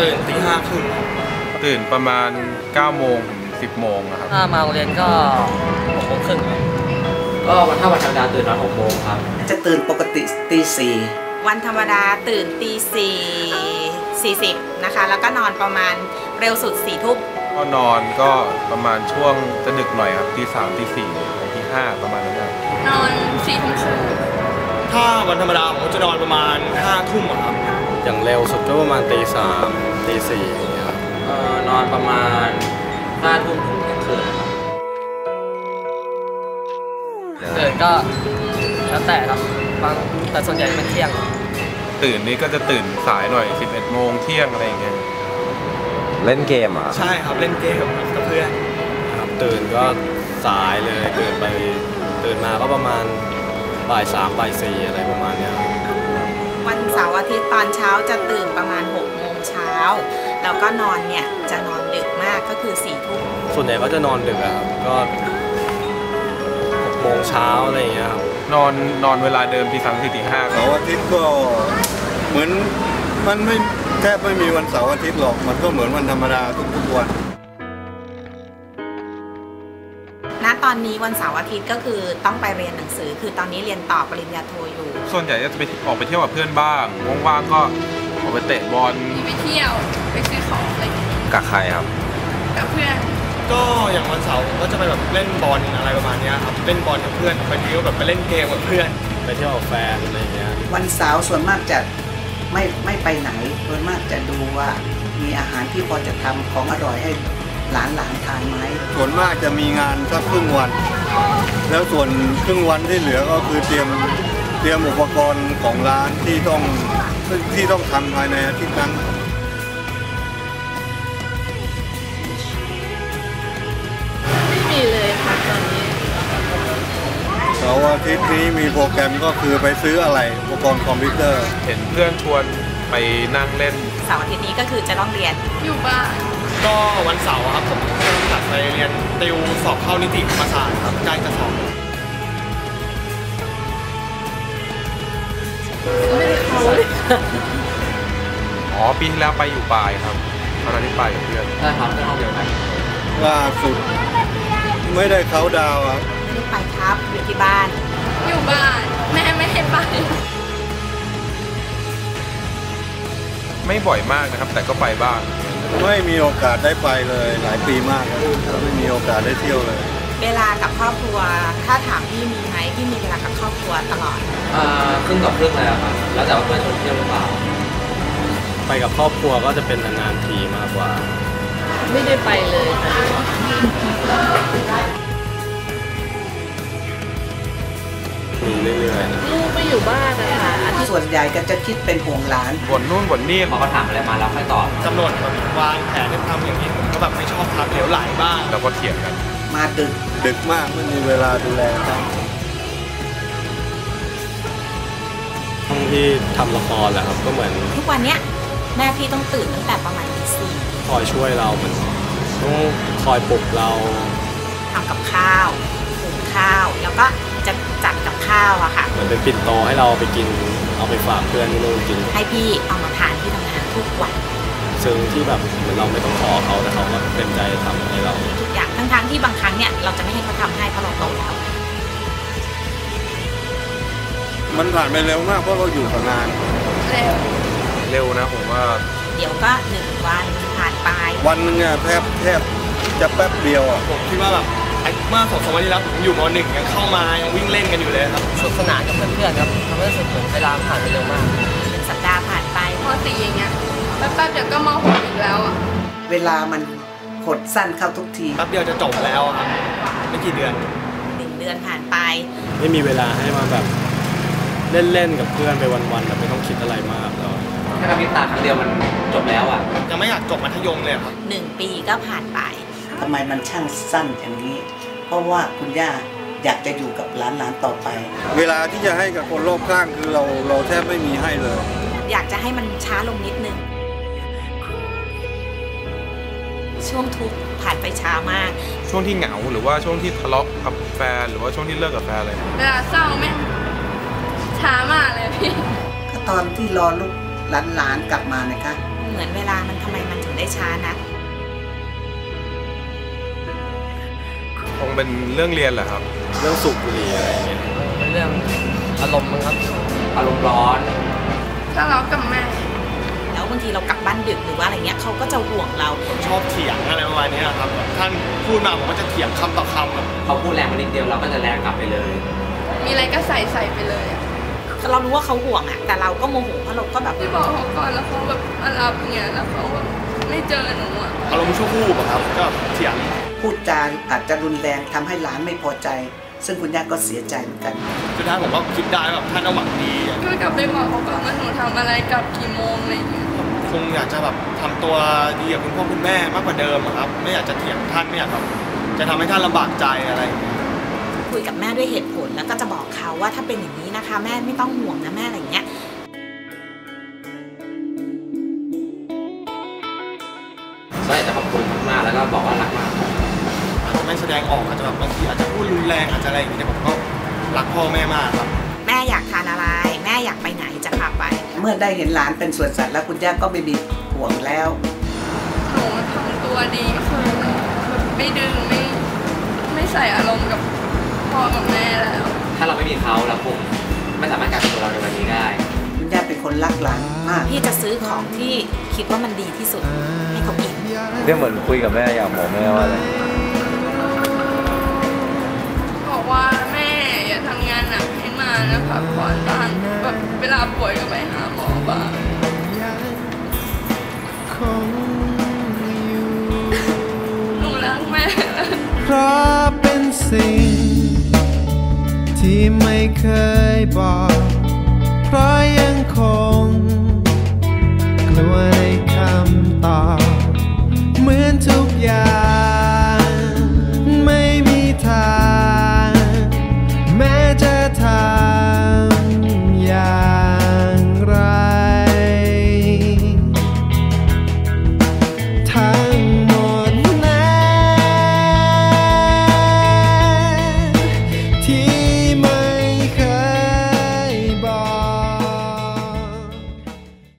ตื่นตีห้าครึ่งตื่นประมาณ9โมงถึง10โมงอะครับถ้ามาโรงเรียนก็หกโมงครึ่งครับก็วันถ้าวันธรรมดาตื่นนอนหกโมงครับ จะตื่นปกติตีสี่วันธรรมดาตื่นตีสี่สี่สิบนะคะ แล้วก็นอนประมาณเร็วสุดสี่ทุ่มก็นอนก็ประมาณช่วงจะดึกหน่อยครับตีสามตีสี่ตีห้าประมาณนั้นนะนอนสี่ทุ่มครึ่งถ้าวันธรรมดาผมจะนอนประมาณห้าทุ่มอะครับอย่างเร็วสุดก็ประมาณตีสาม ตีสี่อย่างเงี้ยครับเอ่อนอนประมาณห้าทุ่มถึงเที่ยงคืนครับตื่นก็แล้วแต่ครับบางแต่ส่วนใหญ่เป็นเที่ยง ตื่นนี่ก็จะตื่นสายหน่อย 11โมงเที่ยงอะไรอย่างเงี้ยเล่นเกมอะใช่ครับเล่นเกมกับเพื่อนครับตื่นก็สายเลยตื่นไปตื่นมาก็ประมาณบ่ายสามบ่ายสี่อะไรประมาณเนี้ยครับวันเสาร์อาทิตย์ตอนเช้าจะตื่นประมาณ6กโมง เช้า แล้วก็นอนเนี่ยจะนอนดึกมากก็คือ4ี่ทุ่มส่วนใหญ่ก็จะนอนดึกอะครับก็หกโมงเช้าอะไรอย่างเงี้ยครับนอนนอนเวลาเดิมตีสามตีตีห้าเสาร์อาทิตย์ก็เหมือนมันไม่แทบไม่มีวันเสาร์อาทิตย์หรอก มันก็เหมือนวันธรรมดาทุกๆวัน ณตอนนี้วันเสาร์อาทิตย์ก็คือต้องไปเรียนหนังสือ คือตอนนี้เรียนต่อปริญญาโทอยู่ ส่วนใหญ่จะไปออกไปเที่ยวกับเพื่อนบ้างว่างๆก็ ออกไปเตะบอลมีไปเที่ยวไปซื้อของอะไรอย่างเงี้ยกับใครครับ กับเพื่อนก็อย่างวันเสาร์ก็จะไปแบบเล่นบอลอะไรประมาณเนี้ยครับเล่นบอลกับเพื่อนบางทีก็แบบไปเล่นเกมกับเพื่อนไปเที่ยวกับแฟนอะไรอย่างเงี้ยวันเสาร์ส่วนมากจะไม่ไม่ไปไหนส่วนมากจะดูว่ามีอาหารที่พอจะทำของอร่อยให้หลานหลานๆทานไหมส่วนมากจะมีงานสักครึ่งวัน แล้วส่วนครึ่งวันที่เหลือก็คือเตรียมเตรียมอุปกรณ์ของร้านที่ต้อง ที่ต้องทำภายในอาทิตย์นั้นไม่มีเลยค่ะตอนนี้เสาร์อาทิตย์นี้มีโปรแกรมก็คือไปซื้ออะไรอุปกรณ์คอมพิวเตอร์ เห็นเพื่อนชวนไปนั่งเล่นเสาร์อาทิตย์นี้ก็คือจะต้องเรียนอยู่บ้านก็วันเสาร์อะครับผมจัดไปเรียนติวสอบเข้านิติธรรมศาสตร์ครับใกล้จะสอบไม่ได้เขาเลย อ๋อปีที่แล้วไปอยู่ปลายครับตอนนั้นที่ไปกับเพื่อนใช่ครับเพื่อนห้องเดียวกันล่าสุด ไม่ได้เขาน์ดาวน์อะไม่ได้ไปครับอยู่ที่บ้าน อยู่บ้าน แม่ไม่ให้ไปไม่บ่อยมากนะครับ แต่ก็ไปบ้าง ไม่มีโอกาสได้ไปเลย หลายปีมากแล้วไม่มีโอกาสได้เที่ยวเลย เวลากับครอบครัว ถ้าถามพี่มีไหมพี่มีเวลากับครอบครัวตลอดอ่าครึ่งต่อครึ่งเลยอะครับแล้วแต่ว่าเพื่อนชวนเที่ยวหรือเปล่าไปกับครอบครัวก็จะเป็นนานๆทีมากกว่า ไม่ได้ไปเลยค่ะมีเรื่อยๆนะลูกไม่อยู่บ้านนะคะอาทิตย์ส่วนใหญ่ก็จะคิดเป็นห่วงหลานบ่นนู่นบ่นนี่พอเขาถามอะไรมาแล้วค่อยตอบกำหนดแบบวางแผนให้ทำอย่างนี้ผมก็แบบไม่ชอบทำเหลวไหลบ้างแล้วก็เถียงกัน มาดึก ดึกมากไม่มีเวลาดูแลครับห้องที่ทำละครแหละครับก็เหมือน ทุกวันเนี้ยแม่พี่ต้องตื่นตั้งแต่ประมาณตีสี่คอยช่วยเราเหมือนต้องคอยปลุกเราทำกับข้าวหุงข้าว แล้วก็จะจัดกับข้าวอะค่ะเหมือนเป็นปิ่นโตให้เราไปกินเอาไปฝากเพื่อนที่นู่นกินให้พี่เอามาทานที่ทำงานทุกวัน ซึ่งที่แบบเหมือนเราไม่ต้องขอเขาแต่เขาก็เต็มใจทำให้เราทุกอย่างทั้งๆที่บางครั้งเนี่ยเราจะไม่ให้เขาทำให้เพราะเราโตแล้ว มันผ่านไปเร็วมากเพราะเราอยู่กับงานแล้วเร็วนะผมว่า เดี๋ยวก็หนึ่งวันผ่านไป วันหนึงอะแทบแทบจะแป๊บเดียวอะผมคิดว่าแบบไอ้เมื่อสองสามวันที่แล้วผมอยู่มหนึ่งยังเข้ามายังวิ่งเล่นกันอยู่เลยครับ สนุกสนานกับเพื่อนๆครับทำให้รู้สึกเหมือนเวลาผ่านไปเร็วมาก หนึ่งสัปดาห์ผ่านไปมสี่อย่างเงี้ย แป๊บๆเดี๋ยวก็มหกอีกแล้วอะ เวลามันหดสั้นเข้าทุกที แป๊บเดียวจะจบแล้วอะครับไม่กี่เดือน หนึ่งเดือนผ่านไป ไม่มีเวลาให้มาแบบเล่นๆกับเพื่อนไปวันๆแบบไม่ต้องคิดอะไรมากแล้วแค่กระพริบตาครั้งเดียวมันจบแล้วอะยังไม่อยากจบมัธยมเลยอะครับ หนึ่งปีก็ผ่านไป ทำไมมันช่างสั้นอย่างนี้ เพราะว่าคุณย่าอยากจะอยู่กับหลานๆต่อไป เวลาที่จะให้กับคนรอบข้างคือเราเราแทบไม่มีให้เลย อยากจะให้มันช้าลงนิดนึง ช่วงทุกข์ผ่านไปช้ามาก ช่วงที่เหงาหรือว่าช่วงที่ทะเลาะกับแฟนหรือว่าช่วงที่เลิกกับแฟนอะไรเวลาเศร้าแม่งช้ามากเลยพี่ก็ตอนที่รอลูกหลานๆกลับมานะคะอืมเหมือนเวลามันทำไมมันถึงได้ช้านะคงเป็นเรื่องเรียนแหละครับ เรื่องสูบบุหรี่อะไรอย่างเงี้ยเป็นเรื่องอารมณ์มั้งครับ อารมณ์ร้อนถ้าเรากับแม่แล้ว บางทีเรากลับบ้านดึกหรือว่าอะไรเงี้ยเขาก็จะห่วงเรา ผมชอบเถียงอะไรประมาณเนี้ยครับท่านพูดมาผมก็จะเถียงคำต่อคำแบบเขาพูดแรงมานิดเดียวเราก็จะแรงกลับไปเลย มีอะไรก็ใส่ใส่ไปเลยอะเรารู้ว่าเขาห่วงอะแต่เราก็โมโหเพราะเราก็แบบที่บอกเขาก่อนแล้วเขาแบบมารับอย่างเงี้ยแล้วเขาแบบไม่เจอหนูอะอารมณ์ชั่ววูบอะครับก็เถียงพูดจาอาจจะรุนแรงทำให้หลานไม่พอใจ ซึ่งคุณย่าก็เสียใจเหมือนกัน สุดท้ายผมก็คิดได้แบบท่านเอาหวังดีอะก็กลับไปบอกเขาก่อนว่าหนูทำอะไรกลับกี่โมงอะไรอย่างเงี้ยค งอยากจะแบบทำตัวดีกับคุณพ่อคุณแม่มากกว่าเดิมอะครับ ไม่อยากจะเถียงท่านไม่อยากแบบจะทำให้ท่านลำบากใจอะไรอย่างเงี้ย คุยกับแม่ด้วยเหตุผลแล้วก็จะบอกเขาว่าถ้าเป็นอย่างนี้นะคะ แม่ไม่ต้องห่วงนะแม่อะไรเงี้ย ก็อยากจะขอบคุณมากๆแล้วก็บอกว่ารักมาก อาจจะไม่แสดงออกอาจจะแบบบางทีอาจจะพูดรุนแรงอาจจะอะไรอย่างเงี้ยแต่ผมก็รักพ่อแม่มากครับ มื่อได้เห็นหลานเป็นสวนสัตว์แล้วคุณย่าก็ไม่มีห่วงแล้วหนูทำตัวดีคือแบบไม่ดื้อไม่ไม่ใส่อารมณ์กับพ่อกับแม่แล้ว ถ้าเราไม่มีเขาเราคงไม่สามารถกลายเป็นตัวเราในวันนี้ได้ คุณย่าเป็นคนรักหลานมาก พี่จะซื้อของที่คิดว่ามันดีที่สุดให้เขากินเรื่องเหมือนคุยกับแม่อยากบอกแม่ว่าอะไรบอกว่าแม่อย่าทำงานหนักให้มานะพักผ่อนบ้างแบบเวลา ป่วยก็ไปหาหมอบ้างหนูรักแม่เพราะเป็นสิ่ง ที่ไม่เคยบอก เพราะยังคงกลัวใน